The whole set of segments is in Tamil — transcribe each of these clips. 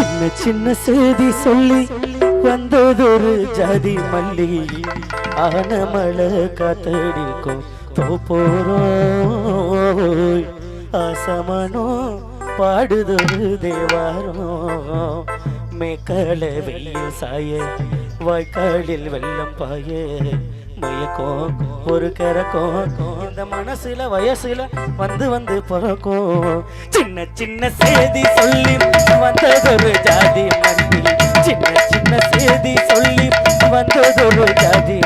சின்ன சின்ன செய்தி சொல்லி வந்ததொரு ஜாதி மல்லி. ஆனமலை காத்தடிக்கும் தோப்போரோய் ஆசமனோ பாடுதொரு தேவாரம் மேக்கல வெயில் சாய வாய்க்காலில் வெள்ளம் பாய. மயக்கம். ஒரு கரக்கம் இந்த மனசுல வயசுல வந்து வந்து பிறக்கும். சின்ன சின்ன செய்தி சொல்லி வந்ததொரு ஜாதி மல்லி சின்ன சின்ன செய்தி சொல்லி வந்ததொரு ஜாதி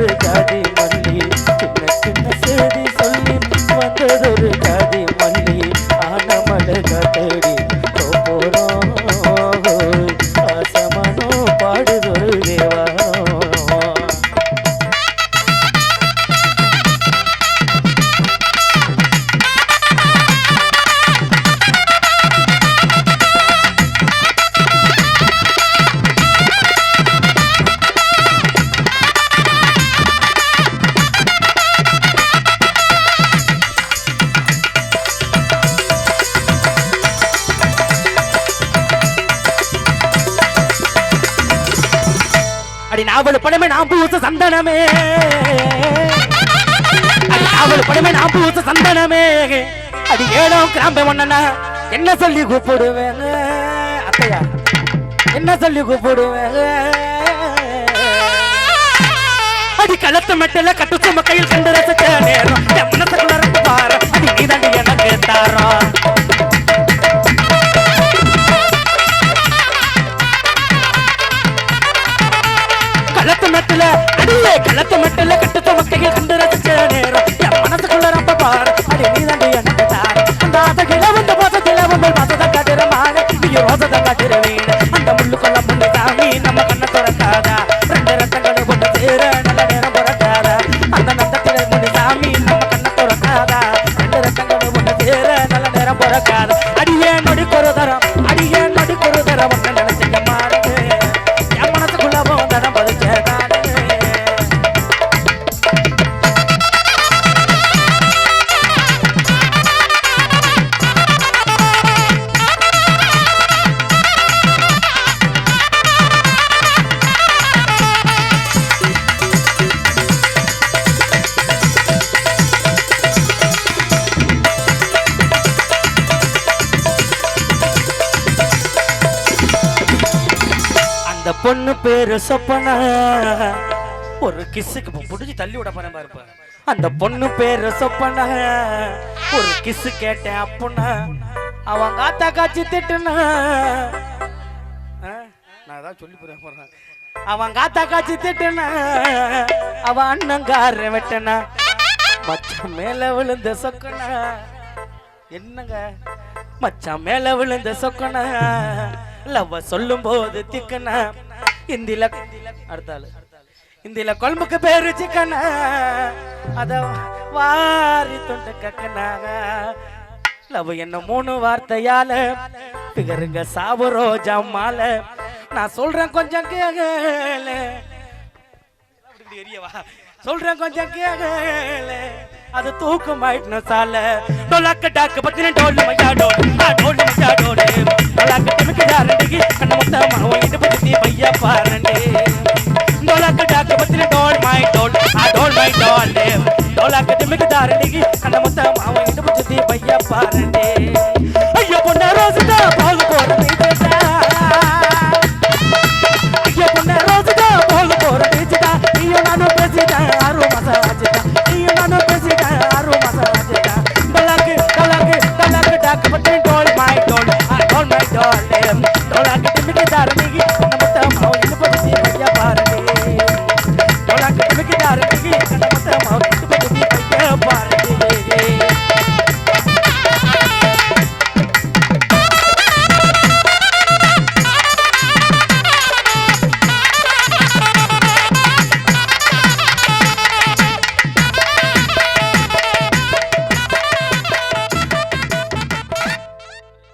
வந்ததொரு ஜாதி அடி நாவல் படமே நான் பூச சந்தனமே. அடி நாவல் படமே நான் பூச சந்தனமே. அடி ஏழோ கிராம்பே ஒன்னா என்ன சொல்லி கூப்பிடுவேங்க? அத்தையா என்ன சொல்லி கூப்பிடுவேங்க? அடி களத்து மெட்டல கட்டு சும கையில் கண்டு ரசிச்ச நேரம். என் மனசுக்குள்ள இருந்து பாரு அடி நீதாண்டி எனக்கு தாரம் ரத்தங்களை நல்ல நேரம் பிறக்காது. அடியே நொடி கொரு தரம். பொண்ணு பேரு சொப்பனா. ஒரு கிஸ்ஸுக்கு புடிச்சு தள்ளி விட போறேன் பாருப்ப அந்த பொண்ணு பேரு சொப்பனா. ஒரு கிஸ் கேட்டேன் அப்புன்னா அவன் காத்தா காச்சி திட்டுனா. ஆ, நான் ஏதாவது சொல்லி போறேன் போறேன். அவன் காத்தா காச்சி திட்டுனா அவன் அண்ணங்கார வெட்டனா. மச்சம் மேல விழுந்த சொக்கனா. என்னங்க? மச்சான் மேல விழுந்த சொக்கனா. லவ்வ சொல்லும் போது திக்கனா. இந்தில அடுத்தாள். இந்தில கொழம்புக்கு பேரு சிக்கனா அத வாரி தொண்டு கக்கனாக லவ் என்ன மூணு வார்த்தையால. பிகருங்க சாவு ரோஜா மாலை நான் சொல்றேன் கொஞ்சம் கேளு. சொல்றேன் கொஞ்சம் கேளு. அது தூக்கம் ஆயிட்டு சால. டோலாக்க டாக்கு பத்தின டோல் மையா டோல். டோல் மையா டோல். டோலாக்க டிமிக்கு டாரண்டிக்கு கண்ண மொத்தமா டோல் டோலாக்க டிமிக்கு டாரண்டிக்கு கண்ண முத்த மாவன் இட்டு பத்தி பையா பாரண்டி